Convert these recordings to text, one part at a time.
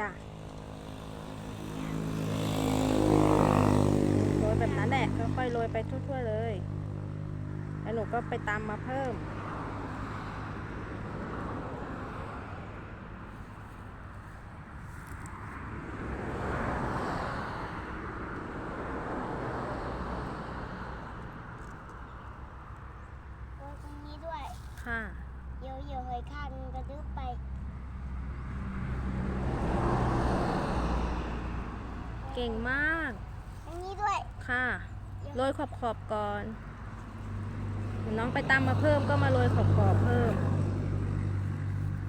จ้ะโรยแบบนั้นแหละค่อยๆโรยไปทั่วๆเลย แล้วหนูก็ไปตำมาเพิ่มโรยตรงนี้ด้วย ค่ะ เดี๋ยวเดี๋ยวเฮยข้างกระดึบไป เก่งมากตรงนี้ด้วยค่ะโรยขอบขอบๆก่อนเดี๋ยวน้องไปตำมาเพิ่มก็มาโรยขอบขอบๆเพิ่ม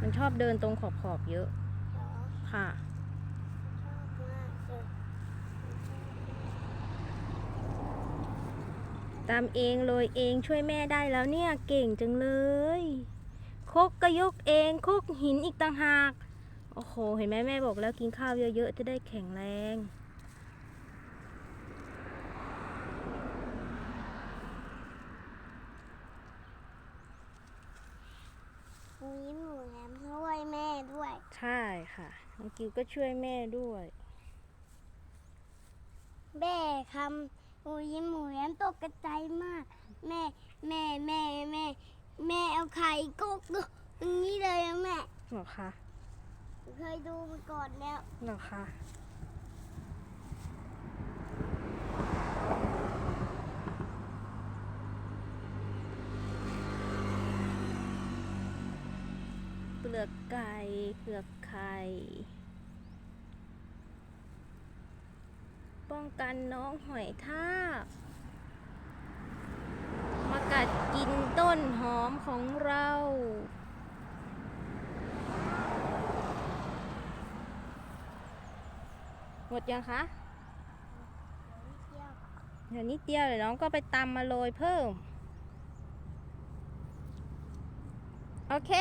มันชอบเดินตรงขอบขอบๆเยอะเหรอค่ะชอบมากเลยตามเองโรยเองช่วยแม่ได้แล้วเนี่ยเก่งจังเลยคกก็ยกเองคกหินอีกต่างหาก โอ้โห เห็นไหมแม่บอกแล้วกินข้าวเยอะๆ จะได้แข็งแรง หมูยิ้มหมูแหลมช่วยแม่ด้วย ใช่ค่ะ น้องกิวก็ช่วยแม่ด้วย แม่คำหมูยิ้มหมูแหลมตกกระจายมาก แม่แม่แม่แม่แม่เอาไข่กุ๊กตรงนี้เลยนะแม่เหรอคะเคยดูมาก่อนแล้วเหรอคะ ลือกไก่เปลือกไข่ป้องกันน้องหอยทากมากัดกินต้นหอมของเรา หมดยังคะเดี๋ยวนิดเดียวเดี๋ยวน้องก็ไปตำมาโรยเพิ่ม โอเค